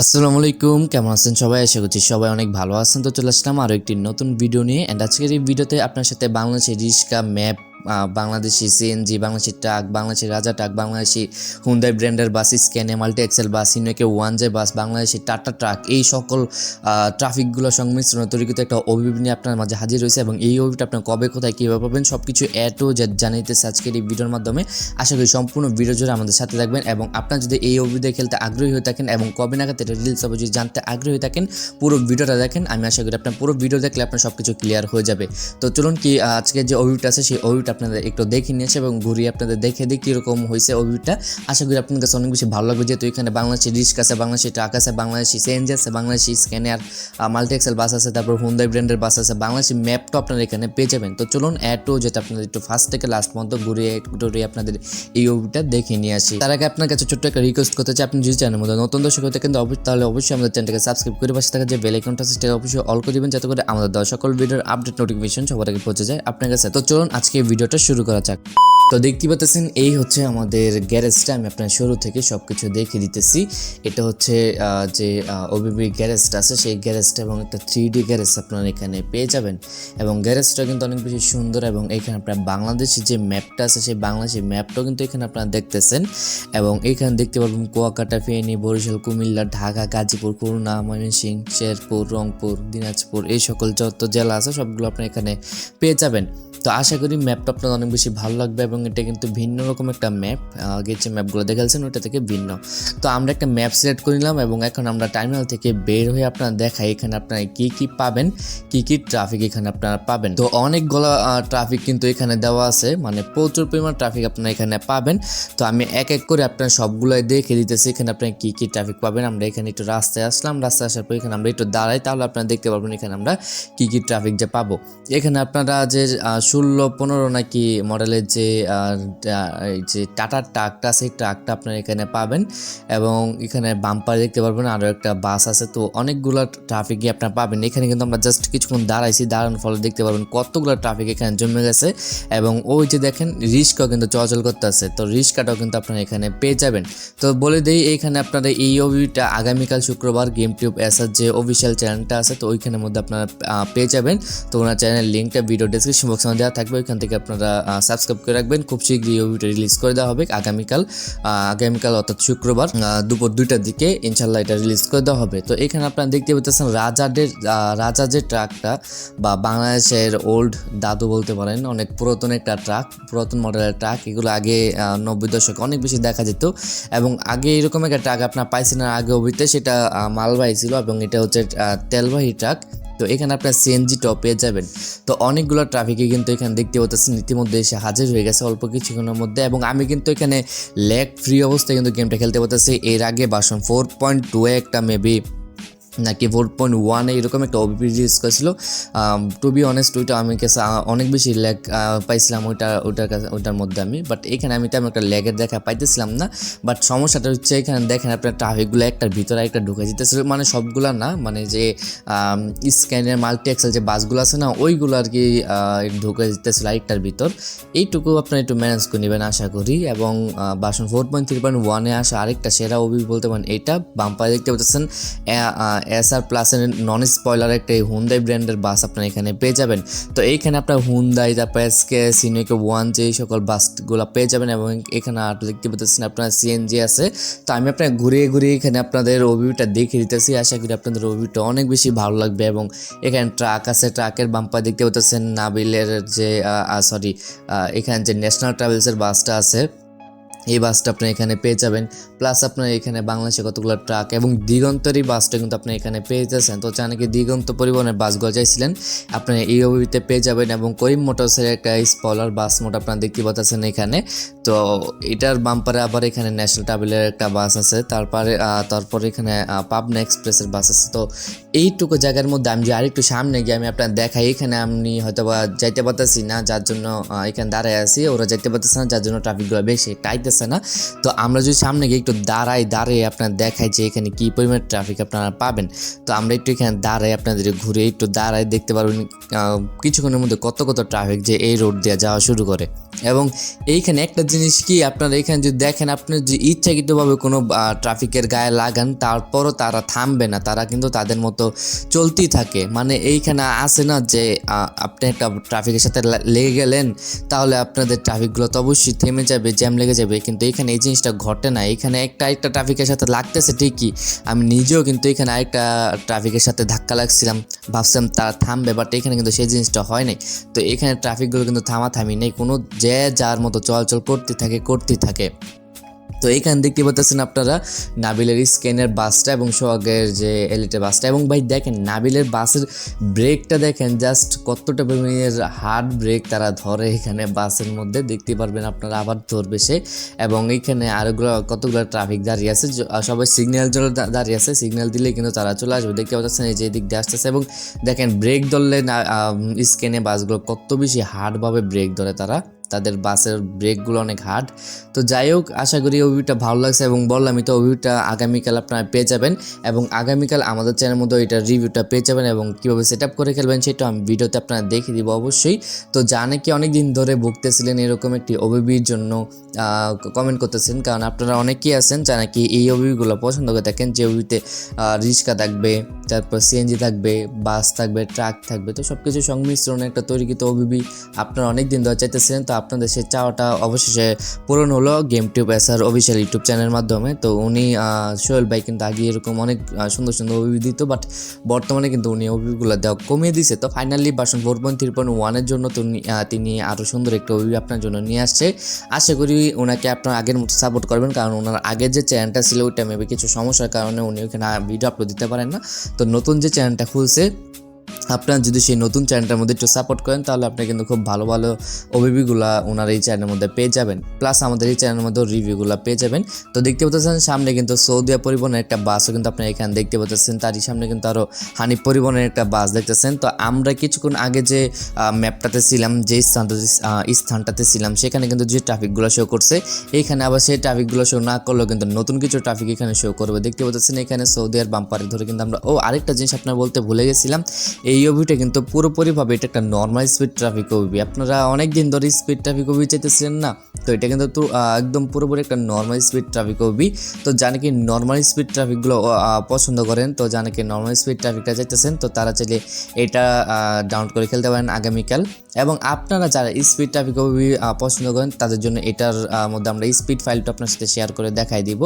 আসসালামু আলাইকুম, কেমন আছেন সবাই? আশা করছি সবাই অনেক ভালো আছেন। তো চলে আসলাম আরও একটি নতুন ভিডিও নিয়ে। অ্যান্ড আজকের এই ভিডিওতে আপনার সাথে বাংলাদেশের রিস্কা, map Bangladeshi CNG Bangladeshi truck Bangladeshi রাজা ট্রাক বাংলাদেশি হুন্দাই ব্র্যান্ডের বাস স্ক্যানে multi axle bus ইনোকে one J bus Bangladeshi Tata truck এই সকল ট্রাফিকগুলো সংমিশ্রণ তৈরিকৃত একটা অভিযোগ নিয়ে আপনার মাঝে হাজির হয়েছে এবং এই অভিযোগটা আপনার কবে, কোথায়, কীভাবে পাবেন সব কিছু এটো জানাইতেছে আজকের এই ভিডিওর মাধ্যমে। আশা করি সম্পূর্ণ ভিডিও জুড়ে আমাদের সাথে থাকবেন এবং আপনার যদি এই অভিযোগে খেলতে আগ্রহী হয়ে থাকেন এবং কবে নাগাদ এটা রিলস হবে, যদি জানতে আগ্রহী থাকেন, পুরো ভিডিওটা দেখেন, আমি আশা করি আপনার পুরো ভিডিও দেখলে আপনার সব কিছু ক্লিয়ার হয়ে যাবে। তো চলুন কি আজকে যে অভিযোগটা আছে, সেই অভিযোগটা আপনাদের একটু দেখে নিয়েছে এবং ঘুরিয়ে আপনাদের দেখে দিই কীরকম হয়েছে অভিযোগটা আশা করি আপনার কাছে অনেক বেশি ভালো লাগবে, যেহেতু এখানে বাংলাদেশি রিস্ক আছে, বাংলাদেশি ট্রাক আছে, বাংলাদেশি সিএনজি আছে, Bangladeshi Scania multi axle bus আছে, তারপর হুন্দাই ব্র্যান্ডের বাস আছে, বাংলাদেশি ম্যাপটা আপনারা এখানে পেয়ে যাবেন। তো চলুন অ্যাটো যেটা আপনাদের একটু ফার্স্ট থেকে লাস্ট পর্যন্ত ঘুরিয়ে একটু আপনাদের এই অভিযোগটা দেখে নিয়ে আসি। তার আগে আপনার কাছে ছোট্ট একটা রিকোয়েস্ট করতে চাই, আপনি যদি চ্যানেলের মধ্যে নতুন দর্শক হতে কিন্তু তাহলে অবশ্যই আমাদের চ্যানেলটাকে সাবস্ক্রাইব করে পাশে থাকা যে বেল আইকনটা আছে সেটা অবশ্যই অল করে দিবেন, যাতে করে আমাদের দেওয়া সকল ভিডিওর আপডেট নোটিফিকেশন সবার আগে পৌঁছে যায় আপনার কাছে। তো চলুন আজকে এই ভিডিওটা শুরু করা যাক। তো দেখতে পাচ্ছেন এই হচ্ছে আমাদের গ্যারেজটা। আমি আপনার শুরু থেকে সব কিছু দেখিয়ে দিতেছি। এটা হচ্ছে যে ওবিবি গ্যারেজটা আছে, সেই গ্যারেজটা এবং একটা থ্রি ডি গ্যারেজ আপনারা এখানে পেয়ে যাবেন। এবং গ্যারেজটা কিন্তু অনেক বেশি সুন্দর এবং এখানে আপনার বাংলাদেশের যে ম্যাপটা আছে, সেই বাংলাদেশের ম্যাপটাও কিন্তু এখানে আপনারা দেখতেছেন। এবং এখানে দেখতে পারবেন কুয়াকাটা, ফেনী, বরিশাল, কুমিল্লা, ঢাকা, গাজীপুর, খুলনা ময়মনসিংহ শেরপুর, রংপুর, দিনাজপুর, এই সকল যত জেলা আছে, সবগুলো আপনি এখানে পেয়ে যাবেন। তো আশা করি ম্যাপটা আপনার অনেক বেশি ভালো লাগবে এবং এটা কিন্তু ভিন্ন রকম একটা ম্যাপ আগে যে ম্যাপগুলো দেখাচ্ছেন ওটা থেকে ভিন্ন। তো আমরা একটা ম্যাপ সিলেক্ট করে নিলাম এবং এখন আমরা টার্মিনাল থেকে বের হয়ে আপনারা দেখাই এখানে আপনারা কি কি পাবেন, কি কি ট্রাফিক এখানে আপনারা পাবেন। তো অনেকগুলো ট্রাফিক কিন্তু এখানে দেওয়া আছে মানে প্রচুর পরিমাণ ট্রাফিক আপনারা এখানে পাবেন। তো আমি এক এক করে আপনার সবগুলোই দেখে দিতেছি, এখানে আপনি কি কি ট্রাফিক পাবেন। আমরা এখানে একটু রাস্তায় আসলাম, রাস্তায় আসার পর এখানে আমরা একটু দাঁড়াই, তাহলে আপনারা দেখতে পারবেন এখানে আমরা কি কি ট্রাফিক যে পাবো। এখানে আপনারা যে ষোলো, পনেরো নাকি মডেলের যে যে টাটার ট্রাকটা, সেই ট্রাকটা আপনারা এখানে পাবেন এবং এখানে বাম্পার দেখতে পারবেন, আরও একটা বাস আছে। তো অনেকগুলো ট্রাফিকই আপনারা পাবেন। এখানে কিন্তু আমরা জাস্ট কিছুক্ষণ দাঁড়াইছি, দাঁড়ানোর ফলে দেখতে পারবেন কতগুলো ট্রাফিক এখানে জমে গেছে এবং ওই যে দেখেন রিস্কাও কিন্তু চলাচল করতে আছে তো রিস্কাটাও কিন্তু আপনারা এখানে পেয়ে যাবেন। তো বলে দিই এইখানে আপনারা এই ওভিটা আগামীকাল শুক্রবার গেম টিউব এসার যে অফিসিয়াল চ্যানেলটা আছে, তো ওইখানের মধ্যে আপনারা পেয়ে যাবেন। তো ওনার চ্যানেল লিঙ্কটা ভিডিও ডিসক্রিপশন বক্সে দেওয়া থাকবে, ওইখান থেকে আপনারা সাবস্ক্রাইব করে রাখবেন। খুব শীঘ্রই ওভিটা রিলিজ করে দেওয়া হবে আগামীকাল আগামীকাল অর্থাৎ শুক্রবার দুপুর দুইটার দিকে ইনশাল্লাহ এটা রিলিজ করে দেওয়া হবে। তো এখানে আপনারা দেখতে পাচ্ছেন রাজাদের রাজা যে ট্রাকটা, বা বাংলাদেশের ওল্ড দাদু বলতে পারেন, অনেক পুরাতন একটা ট্রাক, পুরাতন মডেলের ট্রাক, এগুলো আগে নব্বই দশকে অনেক বেশি দেখা যেত। এবং আগে এরকম একটা ট্রাক আপনার পাইছেন আর আগে অভিতে, সেটা মালবাহী ছিল এবং এটা হচ্ছে তেলবাহী ট্রাক। তো এখানে আপনার সিএনজি টপ যাবেন। তো অনেকগুলো ট্রাফিকে কিন্তু এখানে দেখতে পাচ্ছেন। ইতিমধ্যে এসে হাজির হয়ে গেছে অল্প কিছুক্ষণের মধ্যে এবং আমি কিন্তু এখানে ল্যাগ ফ্রি অবস্থায় কিন্তু গেমটা খেলতে পারতেছি। এর আগে বাসন ফোর পয়েন্ট টু একটা মেবি নাকি ফোর পয়েন্ট ওয়ানে এরকম একটা ওবিপি রিলিজ করেছিল। টু বি অনেস্ট ওইটা আমি কাছে অনেক বেশি ল্যাগ পাইছিলাম ওইটা ওইটার কাছে ওইটার মধ্যে আমি। বাট এখানে আমি তেমন একটা ল্যাগের দেখা পাইতেছিলাম না। বাট সমস্যাটা হচ্ছে এখানে দেখেন আপনার ট্রাফিকগুলো একটার ভিতরে একটা ঢুকে যেতেছিল। মানে সবগুলা না মানে যে স্ক্যানের মাল্টি এক্সেল যে বাসগুলো আছে না, ওইগুলো আর কি ঢুকে যেতেছিল আরেকটার ভিতর। এইটুকু আপনার একটু ম্যানেজ করে নেবেন আশা করি। এবং বাসন ফোর পয়েন্ট থ্রি পয়েন্ট ওয়ানে আসা আরেকটা সেরা ওবি বলতে পারেন, এটা বাম্পারে দেখতে পাচ্ছেন এস আর প্লাসের নন স্পয়লার একটা এই হুন্দাই ব্র্যান্ডের বাস আপনার এখানে পেয়ে যাবেন। তো এইখানে আপনার হুন্দাই তারপর এসকে সিনোকে ওয়ান যে সকল বাসগুলো পেয়ে যাবেন এবং এখানে আর দেখতে পাচ্ছেন আপনার সিএনজি আছে। তো আমি আপনার ঘুরিয়ে ঘুরিয়ে এখানে আপনাদের রিভিউটা দেখিয়ে দিতেছি। আশা করি আপনাদের রিভিউটা অনেক বেশি ভালো লাগবে এবং এখানে ট্রাক আছে ট্রাকের বাম্পার দেখতে পাচ্ছেন নাবিলের যে সরি এখানে যে ন্যাশনাল ট্রাভেলসের বাসটা আছে। এই বাসটা আপনি এখানে পেয়ে যাবেন। প্লাস আপনার এখানে বাংলাদেশে কতগুলো ট্রাক এবং দিগন্তের এই বাসটা কিন্তু আপনি এখানে পেয়ে যাচ্ছেন। তো চান কি দিগন্ত পরিবহনের বাসগুলো চাইছিলেন আপনি এই ওবিতে পেয়ে যাবেন এবং করিম মোটরসের একটা স্পলার বাস মোট আপনারা দেখতে পাচ্ছেন এখানে। তো এটার বাম্পারে আবার এখানে ন্যাশনাল ট্রাভেলের একটা বাস আছে। তারপরে তারপরে এখানে পাবনা এক্সপ্রেসের বাস আছে। তো এইটুকু জায়গার মধ্যে আমি যে আরেকটু সামনে গিয়ে আমি আপনার দেখাই। এখানে আমি হয়তো বা যাইতে পারতেছি না, যার জন্য এখানে দাঁড়ায় আছি। ওরা যাইতে পারতেছে না, যার জন্য ট্রাফিকগুলো বেশি টাইতেছে লাগতেছে না। তো আমরা যদি সামনে গিয়ে একটু দাঁড়াই, দাঁড়িয়ে আপনার দেখাই যে এখানে কী পরিমাণ ট্রাফিক আপনারা পাবেন। তো আমরা একটু এখানে দাঁড়াই আপনাদের ঘুরে একটু দাঁড়াই দেখতে পারবেন কিছুক্ষণের মধ্যে কত কত ট্রাফিক যে এই রোড দিয়ে যাওয়া শুরু করে। এবং এইখানে একটা জিনিস কি আপনারা এখানে যদি দেখেন আপনি যে ইচ্ছাকৃতভাবে কোনো ট্রাফিকের গায়ে লাগান, তারপরও তারা থামবে না। তারা কিন্তু তাদের মতো চলতেই থাকে। মানে এইখানে আসে না যে আপনি একটা ট্রাফিকের সাথে লেগে গেলেন, তাহলে আপনাদের ট্রাফিকগুলো তো অবশ্যই থেমে যাবে, জ্যাম লেগে যাবে। কিন্তু এখানে এই জিনিসটা ঘটে না। এখানে একটা একটা ট্রাফিকের সাথে লাগতেছে ঠিকই। আমি নিজেও কিন্তু এখানে আরেকটা ট্রাফিকের সাথে ধাক্কা লাগছিলাম, ভাবছিলাম তারা থামবে বাট এখানে কিন্তু সেই জিনিসটা হয় নাই। তো এখানে ট্রাফিকগুলো কিন্তু থামাথামি নেই। কোনো যে যার মতো চলাচল করতে থাকে করতে থাকে। তো এইখানে দেখতে পাচ্ছেন আপনারা, নাবিলের স্ক্যানের বাসটা এবং সোহাগের যে এলিটের বাসটা। এবং ভাই দেখেন, নাবিলের বাসের ব্রেকটা দেখেন, জাস্ট কতটা পরিমাণের হার্ড ব্রেক তারা ধরে এখানে বাসের মধ্যে। দেখতে পারবেন আপনারা আবার ধরবে সে। এবং এইখানে আরোগুলো কতগুলো ট্রাফিক দাঁড়িয়ে আছে সবাই সিগন্যাল জন্য দাঁড়িয়ে আছে। সিগন্যাল দিলে কিন্তু তারা চলে আসবে। দেখতে পাচ্ছেন এই যে দিক দিয়ে আসতেছে। এবং দেখেন ব্রেক ধরলে স্ক্যানে বাসগুলো কত বেশি হার্ডভাবে ব্রেক ধরে তারা। তাদের বাসের ব্রেকগুলো অনেক হার্ড তো যাই হোক আশা করি ওভিটা ভালো লাগছে এবং বললামই তো ওভিটা আগামীকাল আপনারা পেয়ে যাবেন এবং আগামীকাল আমাদের চ্যানেলের মধ্যে এটার রিভিউটা পেয়ে যাবেন এবং কীভাবে সেট আপ করে খেলবেন সেটা আমি ভিডিওতে আপনারা দেখিয়ে দিব অবশ্যই। তো যা কি অনেক দিন ধরে ভুগতেছিলেন এরকম একটি ওবিবির জন্য কমেন্ট করতেছেন, কারণ আপনারা অনেকেই আছেন যা নাকি এই ওবিবিগুলো পছন্দ করে থাকেন যে ওবিতে রিক্সা থাকবে, তারপর সিএনজি থাকবে, বাস থাকবে ট্রাক থাকবে, তো সব কিছু সংমিশ্রণে একটা তৈরি তৈরিকৃত ওবিবি আপনারা অনেক দিন ধরে চাইতেছিলেন, তো আপনাদের সেই চাওয়াটা অবশেষে পূরণ হলো গেম টিউব এসার অফিসিয়াল ইউটিউব চ্যানেলের মাধ্যমে। তো উনি সোহেল ভাই কিন্তু আগে এরকম অনেক সুন্দর সুন্দর ওবিবি দিত বাট বর্তমানে কিন্তু উনি ওবিবিগুলো দেওয়া কমিয়ে দিছে। তো finally version four point three point ওয়ানের জন্য তিনি আরও সুন্দর একটা ওবিবি আপনার জন্য নিয়ে আসছে। আশা করি ওনাকে আপনার আগের মতো সাপোর্ট করবেন, কারণ ওনার আগের যে চ্যানেলটা ছিল, ওইটা মেবি কিছু সমস্যার কারণে উনি ওখানে ভিডিও আপলোড দিতে পারেন না। তো নতুন যে চ্যানেলটা খুলছে আপনারা যদি সেই নতুন চ্যানেলটার মধ্যে একটু সাপোর্ট করেন, তাহলে আপনি কিন্তু খুব ভালো ভালো ওবিবিগুলা ওনার এই চ্যানেলের মধ্যে পেয়ে যাবেন। প্লাস আমাদের এই চ্যানেলের মধ্যে রিভিউগুলো পেয়ে যাবেন। তো দেখতে পাচ্ছেন, সামনে কিন্তু সৌদিয়া পরিবহনের একটা বাসও কিন্তু আপনি এখানে দেখতে পাচ্ছেন। তারই সামনে কিন্তু আরও হানিফ পরিবহনের একটা বাস দেখতেছেন। তো আমরা কিছুক্ষণ আগে যে ম্যাপটাতে ছিলাম, যে স্থানটাতে স্থানটাতে ছিলাম, সেখানে কিন্তু যে ট্রাফিকগুলো শো করছে এইখানে আবার সেই ট্রাফিকগুলো শো না করলেও কিন্তু নতুন কিছু ট্রাফিক এখানে শো করবে। দেখতে পাচ্ছেন, এখানে সৌদি আর বাম্পারে ধরে কিন্তু আমরা, ও, আরেকটা জিনিস আপনার বলতে ভুলে গেছিলাম। এই অভিটা কিন্তু পুরোপুরিভাবে এটা একটা নর্মাল স্পিড ট্রাফিক অভি। আপনারা অনেক দিন ধরে স্পিড ট্রাফিক ওভি চাইতেছেন না? তো এটা কিন্তু একদম পুরোপুরি একটা নর্মাল স্পিড ট্রাফিক ওভি তো জানে কি নর্মাল স্পিড ট্রাফিকগুলো পছন্দ করেন, তো জানে কি নর্মাল স্পিড ট্রাফিকটা চাইতেছেন, তো তারা চাইলে এটা ডাউনলোড করে খেলতে পারেন আগামীকাল। এবং আপনারা যারা স্পিড ট্রাফিক ওভি পছন্দ করেন, তাদের জন্য এটার মধ্যে আমরা স্পিড ফাইলটা আপনার সাথে শেয়ার করে দেখাই দিব।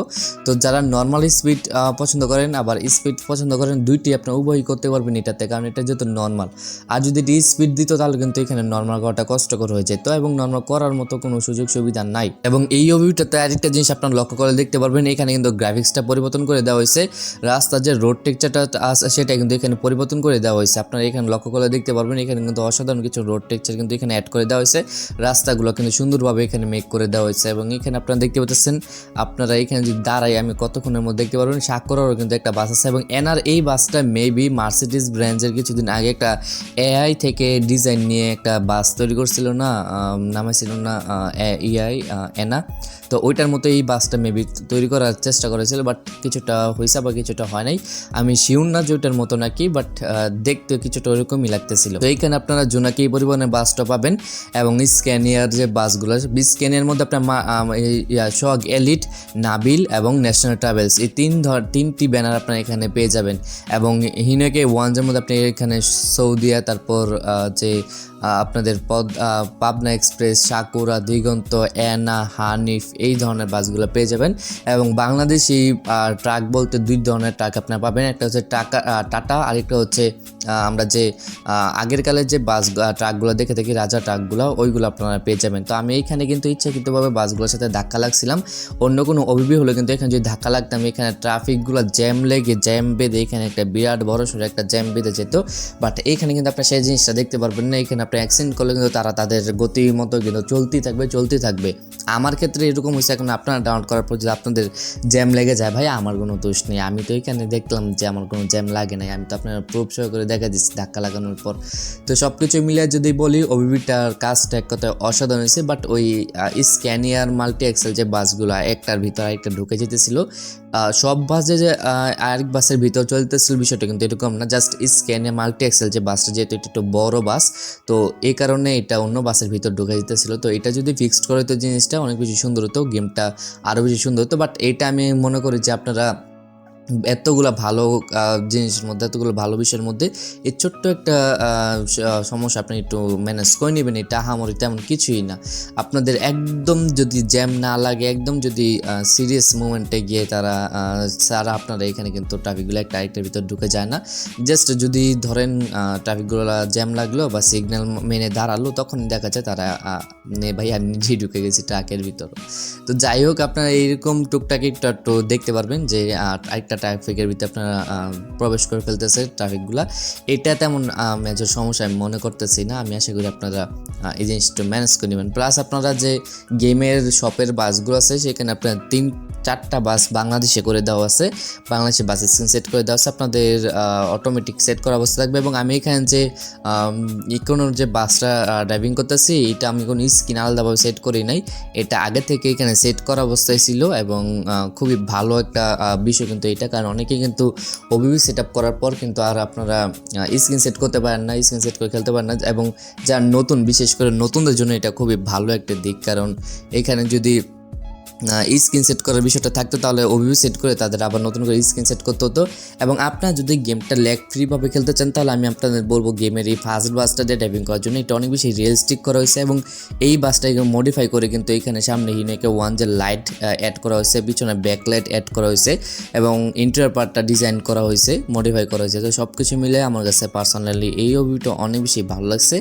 তো যারা নর্মাল স্পিড পছন্দ করেন, আবার স্পিড পছন্দ করেন, দুইটি আপনার উভয়ই করতে পারবেন এটাতে কারণ এটা যেহেতু নর্মাল আর যদি এটি স্পিড দিত, তাহলে কিন্তু এখানে নর্মাল করাটা কষ্টকর হয়ে যেত এবং নর্মাল করার মতো কোনো সুযোগ সুবিধা নাই। এবং এই ওভিটাতে আরেকটা জিনিস আপনার লক্ষ্য করে দেখতে পারবেন, এখানে কিন্তু গ্রাফিক্সটা পরিবর্তন করে দেওয়া হয়েছে। রাস্তার যে রোড টেক্সচারটা সেটা কিন্তু এখানে পরিবর্তন করে দেওয়া হয়েছে। আপনারা এখানে লক্ষ্য করে দেখতে পারবেন, এখানে কিন্তু অসাধারণ কিছু রোড টেক্সচার কিন্তু এখানে অ্যাড করে দেওয়া হয়েছে। রাস্তাগুলো কিন্তু সুন্দরভাবে এখানে মেক করে দেওয়া হয়েছে এবং এখানে আপনারা দেখতে পাচ্ছেন, আপনারা এখানে যদি দাঁড়াই আমি কতক্ষণের মধ্যে দেখতে পারবেন সাক্ষরেরও কিন্তু একটা বাস আছে এবং এনার এই বাসটা মেবি মার্সিডিস ব্র্যান্ডের কিছুদিন আগে একটা এআই থেকে ডিজাইন নিয়ে একটা বাস তৈরি করছিল না নামে ছিল না ইআই এনা তো ওইটার মতো এই বাসটা মেবি তৈরি করার চেষ্টা করেছিল বাট কিছুটা হয়েছে বা কিছুটা হয় নাই। আমি শিউর না যে ওইটার মতো নাকি বাট দেখতে কিছুটা ওরকমই লাগতেছিল। তো এইখানে আপনারা জোনাকি পরিবহনের বাসটা পাবেন এবং স্ক্যানিয়ার যে বাসগুলো আছে স্ক্যানিয়ার মধ্যে আপনার সোহাগ এলিট নাবিল এবং ন্যাশনাল ট্রাভেলস এই তিন ধর, তিনটি ব্যানার আপনার এখানে পেয়ে যাবেন এবং হিনেকে ওয়ানজের মধ্যে আপনি এখানে সৌদিয়া, তারপর যে আপনাদের পদ পাবনা এক্সপ্রেস সাকুরা দিগন্ত, এনা, হানিফ এই ধরনের বাসগুলো পেয়ে যাবেন। এবং বাংলাদেশি ট্রাক বলতে দুই ধরনের ট্রাক আপনারা পাবেন। একটা হচ্ছে টাকা টাটা, আরেকটা হচ্ছে আমরা যে আগের কালের যে বাস ট্রাকগুলো দেখে থাকি, রাজা ট্রাকগুলো, ওইগুলো আপনারা পেয়ে যাবেন। তো আমি এইখানে কিন্তু ইচ্ছাকৃতভাবে বাসগুলোর সাথে ধাক্কা লাগছিলাম। অন্য কোনো অভিবি হলে কিন্তু এখানে যদি ধাক্কা লাগতাম এখানে ট্রাফিকগুলো জ্যাম লেগে, জ্যাম বেঁধে এখানে একটা বিরাট বড় একটা জ্যাম বেঁধে যেত। বাট এখানে কিন্তু আপনি সেই জিনিসটা দেখতে পারবেন না। এখানে আপনি অ্যাক্সিডেন্ট করলে কিন্তু তারা তাদের গতির মতো কিন্তু চলতেই থাকবে চলতেই থাকবে। আমার ক্ষেত্রে এরকম হয়েছে, এখন আপনারা ডাউনলোড করার পর যদি আপনাদের জ্যাম লেগে যায়, ভাই, আমার কোনো দোষ নেই, আমি তো এখানে দেখলাম যে আমার কোনো জ্যাম লাগে নাই, আমি তো আপনার প্রুফ সহ করে দেখা দিচ্ছি ধাক্কা লাগানোর পর। তো সব কিছু মিলিয়ে যদি বলি ওবিবিটার কাজটা এক কথায় অসাধারণ হয়েছে বাট ওই স্ক্যানিয়ার মাল্টি এক্সেল যে বাসগুলো, একটার ভিতর আরেকটা ঢুকে যেতেছিল সব বাসে যে আরেক বাসের ভিতর চলতেছিল বিষয়টা কিন্তু এরকম না জাস্ট স্ক্যানে মাল্টি এক্সেল যে বাসটা যেহেতু এটা একটু বড় বাস, তো এই কারণে এটা অন্য বাসের ভিতর ঢুকে যেতেছিল তো এটা যদি ফিক্সড করে তো জিনিসটা অনেক বেশি সুন্দর হতো গেমটা আরও বেশি সুন্দর হতো বাট এটা আমি মনে করি যে আপনারা এতগুলো ভালো জিনিসের মধ্যে, এতগুলো ভালো বিষয়ের মধ্যে এই ছোট্ট একটা সমস্যা আপনি একটু ম্যানেজ করে নেবেন। এটা হামরি তেমন কিছুই না। আপনাদের একদম যদি জ্যাম না লাগে, একদম যদি সিরিয়াস মুমেন্টে গিয়ে তারা তারা আপনারা এখানে কিন্তু ট্রাফিকগুলো একটা আরেকটার ভিতর ঢুকে যায় না। জাস্ট যদি ধরেন ট্রাফিকগুলো জ্যাম লাগল বা সিগন্যাল মেনে দাঁড়াল তখন দেখা যায় তারা ভাই আর নিজেই ঢুকে গেছে ট্রাকের ভিতর। তো যাই হোক, আপনারা এইরকম টুকটাক একটু একটু দেখতে পারবেন যে আরেকটা ট্রাফিকের ভিতরে আপনারা প্রবেশ করে ফেলতেছে ট্রাফিকগুলা এটা তেমন মেজর সমস্যা আমি মনে করতেছি না। আমি আশা করি আপনারা এই জিনিসটা ম্যানেজ করে নেবেন। প্লাস আপনারা যে গেমের শপের বাসগুলো আছে, সেখানে আপনার তিন, চারটা বাস বাংলাদেশে করে দেওয়া আছে। বাংলাদেশে বাস স্ক্রিন সেট করে দেওয়া আছে। আপনাদের অটোমেটিক সেট করা অবস্থা থাকবে এবং আমি এখানে যে ইকোনোর যে বাসটা ড্রাইভিং করতেছি, এটা আমি কোনো স্ক্রিন আলাদাভাবে সেট করি নাই। এটা আগে থেকে এখানে সেট করা অবস্থায় ছিল এবং খুবই ভালো একটা বিষয় কিন্তু এটা কারণ অনেকে কিন্তু ওবিবি সেট আপ করার পর কিন্তু আর আপনারা স্ক্রিন সেট করতে পারেন না স্ক্রিন সেট করে খেলতে পারেন না। এবং যার নতুন, বিশেষ করে নতুনদের জন্য এটা খুবই ভালো একটা দিক। কারণ এখানে যদি স্ক্রিন সেট করার বিষয়টা থাকতো, তাহলে ওবিবি সেট করে তাদের আবার নতুন করে স্ক্রিন সেট করতে হতো। এবং আপনারা যদি গেমটা ল্যাগ ফ্রিভাবে খেলতে চান, তাহলে আমি আপনাদের বলব গেমের এই ফার্স্ট বাসটা দিয়ে ড্রাইভিং করার জন্য। এটা অনেক বেশি রিয়েলস্টিক করা হয়েছে এবং এই বাসটাকে মডিফাই করে কিন্তু এখানে সামনে হিনেকে ওয়ান যে লাইট অ্যাড করা হয়েছে, পিছনে ব্যাক লাইট অ্যাড করা হয়েছে এবং ইন্টারিয়ার পার্টটা ডিজাইন করা হয়েছে মডিফাই করা হয়েছে। তো সব কিছু মিলে আমার কাছে পার্সোনালি এই ওবিটা অনেক বেশি ভালো লাগছে।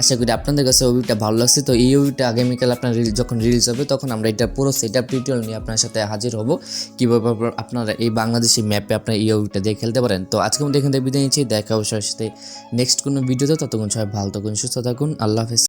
আশা করি আপনাদের কাছে ওবিটা ভালো লাগছে। তো এই ওবিটা আগামীকাল আপনার যখন রিলিজ হবে, তখন আমরা এটা পুরো সেট টিউটোরিয়াল নিয়ে আপনার সাথে হাজির হব। কীভাবে আপনারা এই বাংলাদেশি ম্যাপে আপনার এই ওবিটা দিয়ে খেলতে পারেন। তো আজকে মধ্যে এখান থেকে বিদায় নিচ্ছি। দেখা অবশ্যই সাথে নেক্সট কোনো ভিডিওতে ততক্ষণ সবাই ভালো থাকুন, সুস্থ থাকুন। আল্লাহ হাফেজ।